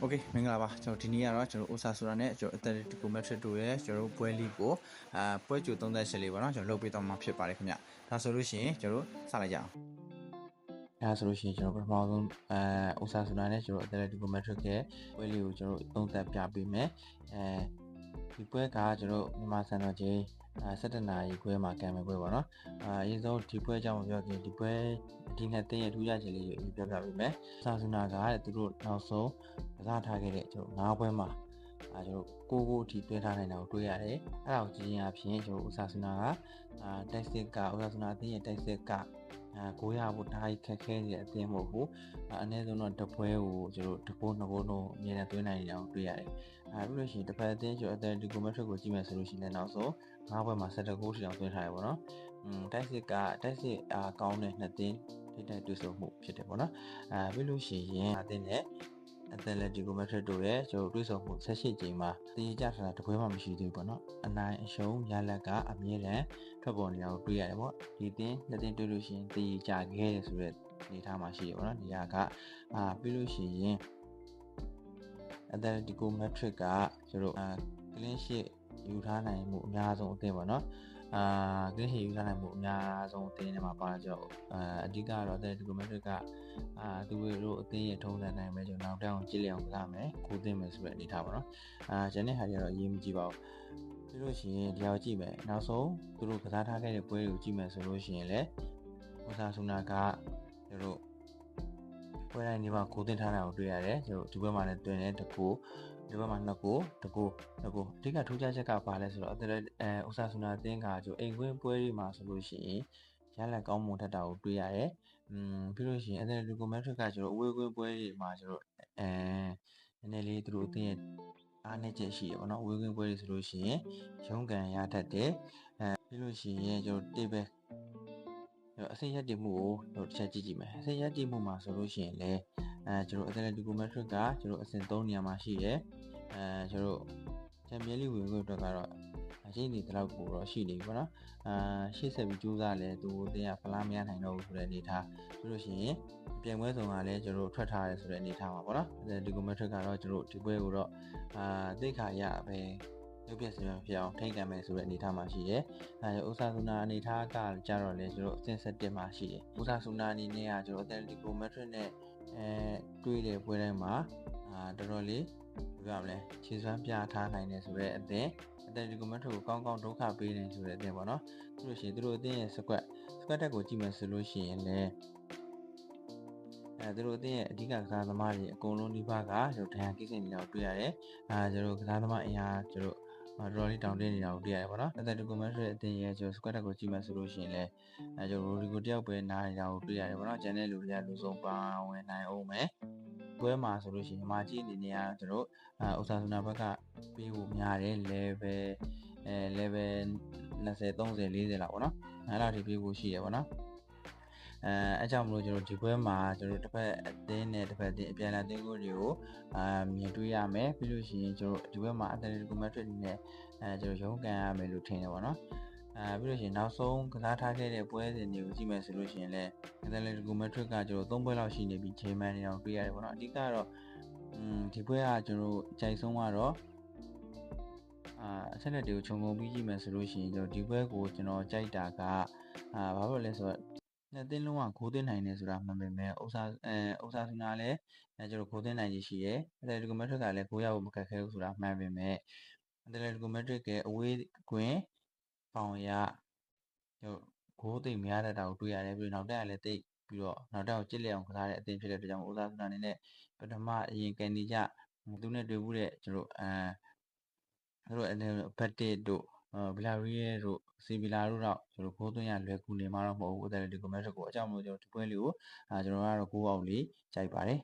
โอเคမင်္ဂလာပါကျွန်တော်ဒီနေ့ကတော့ကျွန်တော် OSA ဆိုတာနဲ့ကျွန်တော် Atletico Madrid တို့ရဲ့ကျွန်တော်ပွဲလီကိုအာပွဲကြို38လေးပေါ့နော်ကျွန်တော်လုပ်ပေးတော့မှာဖြစ်ပါတယ်ခင်ဗျဒါဆိုလို့ရှိရင်ကျွန်တော်စလိုက်ကြအောင်အဲဆိုလို့ရှိရင်ကျွန်တော်ပထမဆုံးအဲ OSA ဆိုတာနဲ့ကျွန်တော် Atletico Madrid ရဲ့ပွဲလီကိုကျွန်တော်သုံးသပ်ပြပေးမယ်အဲဒီပွဲကကျွန်တော်မြန်မာစံတော်ချိန်အဲ 17နာရီခွဲမှာကံမဲ့ပွဲပေါ့နော်အာအရင်ဆုံးဒီပွဲအကြောင်းပြောခင်ဒီပွဲဒီနှစ်သိရဲ့ထူးခြားချက်လေးကိုပြောပြပေးမယ်ဆာဆူနာကတဲ့သူတို့နောက်ဆုံးကစားထားခဲ့တဲ့ကျွန်တော်၅ပွဲမှာအဲကျွန်တော်ကိုကိုအထိတွဲထားနိုင်တာကိုတွေ့ရတယ်အဲ့ဒါကိုကြည့်ရင်အဖြစ်ကျွန်တော်ဥစားဆူနာကအာတိုက်စစ်ကဥစားဆူနာအသင်းရဲ့တိုက်စစ်ကအဲကိုရဖို့ဒါကြီးခက်ခဲနေတဲ့အသင်းမဟုတ်ဘူးအနည်းဆုံးတော့တပွဲကိုကျွန်တော်တပိုးနှစ်ပိုးတော့အမြဲတမ်းသွင်းနိုင်နေတာကိုတွေ့ရတယ်အဲပြီးလို့ရှိရင်တစ်ဖက်အသင်းကျွန်တော်အတန်ဒီကိုမက်ထရစ်ကိုကြည့်မယ်ဆိုလို့ရှိရင်လည်းနောက်ဆုံး ၅ပွဲမှာ17ဂိုးထိအောင်သွင်းထားရပါတော့อืมတိုက်စစ်ကတိုက်စစ်အားကောင်းတဲ့နှစ်သင်းထိတိုက်တွေ့ဆုံမှုဖြစ်တယ်ပေါ့နော်အဲပြီးလို့ရှိရင်အသင်းနဲ့အတလက်ဒီကိုမက်ထရစ်တို့ရဲ့ကျွန်တော်တွေ့ဆုံမှု18ကြိမ်မှာတည်ကြထားတာတပွဲမှမရှိသေးဘူးပေါ့နော်အနိုင်အရှုံးရလဒ်ကအမြဲတမ်းထွက်ပေါ်နေတာကိုတွေ့ရတယ်ပေါ့ဒီတင်းနှစ်တင်းတွေ့လို့ရှိရင်တည်ကြခဲ့တယ်ဆိုတော့အနေထားမှာရှိရပေါ့နော်နေရာကအာပြီးလို့ရှိရင်အတလက်ဒီကိုမက်ထရစ်ကကျွန်တော်အာကလင်းရှစ် ယူထားနိုင်မှုအများဆုံးအသင်းပေါ့နော်အာကလင်းရှစ်ယူထားနိုင်မှုအများဆုံးအသင်းတွေမှာပါကြတော့အာအဓိကတော့အတလက်ဒီကိုမက်ထရစ်ကအာသူတို့အသင်းရဲ့ထုံးစံတိုင်းပဲကျွန်တော်နောက်တောင်ကြည့်လျအောင်ကစားမယ်ကိုသိမယ်ဆိုတဲ့အနေထားပေါ့နော်အာကျန်တဲ့ဟာတွေကတော့အရေးမကြီးပါဘူးပြီးလို့ရှိရင်ဒီအောင်ကြည့်မယ်နောက်ဆုံးသူတို့ကစားထားခဲ့တဲ့ပွဲတွေကိုကြည့်မယ်ဆိုလို့ရှိရင်လည်းဥစားဆုနာကတို့တို့ပွဲတိုင်းဒီမှာကိုတင်ထားတာကိုတွေ့ရတယ်ကျွန်တော်ဒီဘက်မှာလည်းတွင်တယ်တကူ ဒီဘက်မှာနှစ်ကိုတကူနှစ်ကိုအဓိကထူးခြားချက်ကဘာလဲဆိုတော့အဲဥစားဆုနာအသင်းကကျွန်အိမ်ခွင်းပွဲတွေမှာဆိုလို့ရှိရင်ရလက်ကောင်းမွန်ထက်တာကိုတွေ့ရတယ်။อืมပြီးလို့ရှိရင် Atletico Madrid ကကျွန်တော်အဝေးကွင်းပွဲတွေမှာကျွန်တော်အဲနည်းနည်းလေးသူတို့အသင်းရဲ့အားနည်းချက်ရှိရပါတော့။အဝေးကွင်းပွဲတွေဆိုလို့ရှိရင်ရုံးကန်ရတတ်တယ်။အဲပြီးလို့ရှိရင်ကျွန်တော်တေးပဲအစိရက်တည်မှုကိုတို့တစ်ချက်ကြည့်ကြည့်မယ်။အစိရက်တည်မှုမှာဆိုလို့ရှိရင်လည်း အဲကျွန်တော် Atletico Madrid ကကျွန်တော်အဆင့်3နေရာမှာရှိရဲ။အဲကျွန်တော်ချန်ပီယံလိဝင်ခွင့်အတွက်ကတော့အရှိနေတလောက်ကိုတော့ရှိနေပြီပေါ့နော်အာရှေ့ဆက်ပြီးကြိုးစားလဲသူအတင်းကဖလားမရနိုင်တော့ဘူးဆိုတဲ့အနေထားပြီးလို့ရှိရင်ပြန်ပွဲဆောင်ကလည်းကျွန်တော်ထွက်ထားရဲဆိုတဲ့အနေထားမှာပေါ့နော်ဒီကွန်မက်ထရစ်ကတော့ကျွန်တော်ဒီပွဲကိုတော့အာသိခါရပဲရုပ်ပြစင်ဖြစ်အောင်ထိန်းကံမယ်ဆိုတဲ့အနေထားမှာရှိတယ်။အဲဥစားဆူနာအနေထားကကြတော့လေကျွန်တော်အဆင့်7မှာရှိတယ်။ဥစားဆူနာအနေနဲ့ကကျွန်တော်အသက်ဒီကိုမက်ထရစ်နဲ့ အဲတွေးတဲ့ပွဲတိုင်းမှာအာတော်တော်လေးပြောရမလဲခြေစွမ်းပြထားနိုင်တယ်ဆိုတော့အသင်အတန်ဒီကွန်မန့်ကိုကောင်းကောင်းဒုက္ခပေးနေဆိုတဲ့အသင်ပေါ့နော်သူတို့ရှိရင်သူတို့အသင်ရဲ့စကွက်စကွက်တက်ကိုကြည့်မယ်ဆိုလို့ရှိရင်လည်းအဲသူတို့အသင်ရဲ့အဓိကကစားသမားတွေအကုန်လုံးဒီဘကကျွန်တော်ဒဏ်ရာကိစ္စနေတာကိုတွေ့ရတယ်အဲကျွန်တော်ကစားသမားအင်အားကျွန်တော် တော်တော်လေးတောင်းတင်းနေတာကိုတွေ့ရတယ်ပေါ့နော်အတန်ဒီကွန်မန့်ရဲ့အသင်ရဲ့ကျွန်တော်စကွက်တက်ကိုကြည့်မယ်ဆိုလို့ရှိရင်လည်းအဲကျွန်တော်ရိုဒီကိုတယောက်ပဲနားနေတာကိုတွေ့ရတယ်ပေါ့နော်ကျန်တဲ့လူတွေကလူဆုံးပါဝင်နိုင်အောင်မယ်ပွဲမှာဆိုလို့ရှိရင်မာကြီးအနေနဲ့ကကျွန်တော်အဲဥစားစနာဘက်ကပေးဖို့များတယ် level အဲ level 20 30 40လောက်ပေါ့နော်အဲ့လောက်ထိပေးဖို့ရှိရပေါ့နော် အဲအကြောင်းမလို့ကျွန်တော်ဒီပွဲမှာကျွန်တော်တစ်ဖက်အသင်းနဲ့တစ်ဖက်အသင်းအပြန်အလှန်အသင်းကိုတွေကိုအာမြင်တွေ့ရမယ်ပြီးလို့ရှိရင်ကျွန်တော်ဒီဘက်မှာ Atletico Madrid နဲ့အဲကျွန်တော်ရုံးကန်ရမယ်လို့ထင်တယ်ပေါ့နော်အဲပြီးလို့ရှိရင်နောက်ဆုံးကစားထားခဲ့တဲ့ပွဲစဉ်တွေကိုကြည့်မယ်ဆိုလို့ရှိရင်လည်း Atletico Madrid ကကျွန်တော်၃ပွဲလောက်ရှိနေပြီးချိန်မှန်နေအောင်တွေ့ရတယ်ပေါ့နော်အဓိကတော့อืมဒီပွဲကကျွန်တော်ကြိုက်ဆုံးကတော့အာအချက်လက်တွေကိုခြုံငုံပြီးကြည့်မယ်ဆိုလို့ရှိရင်ကျွန်တော်ဒီပွဲကိုကျွန်တော်ကြိုက်တာကအာဘာလို့လဲဆိုတော့ နှစ်သင်းလုံးကဂိုးသွင်းနိုင်တယ်ဆိုတာမှန်ပေမဲ့ဥစားအဲဥစားစနာလည်းအဲကျွန်တော်ဂိုးသွင်းနိုင်ရရှိရဲအတလက်တီကိုမက်ထရစ်ကလည်းဂိုးရဖို့မခက်ခဲဘူးဆိုတာမှန်ပေမဲ့အတလက်တီကိုမက်ထရစ်ရဲ့အဝေးကွင်းပေါင်ရကျွန်တော်ဂိုးသိမ့်များတတ်တာကိုတွေ့ရတယ်ပြီးတော့နောက်တက်ကလည်းသိပြီးတော့နောက်တက်ကိုကြစ်လက်အောင်ကစားတဲ့အသင်းဖြစ်တဲ့အတွက်ကြောင့်ဥစားစနာအနေနဲ့ပထမအရင်ကန်ဒီကြသူနဲ့တွေ့ဘူးတဲ့ကျွန်တော်အဲသူတို့အနေဘတ်တစ်တို့ ဘီလာရီယယ်တို့စီဗီလာတို့တော့ကျွန်တော်ဂိုးသွင်းရလွယ်ကူနေမှာတော့မဟုတ်ဘူးအဲ့ဒါဒီကွန်မန့်ကိုအကြောင်းမလို့ကျွန်တော်ဒီပွဲလေးကိုအာကျွန်တော်ကတော့ဂိုးအောင်လေးကြိုက်ပါတယ်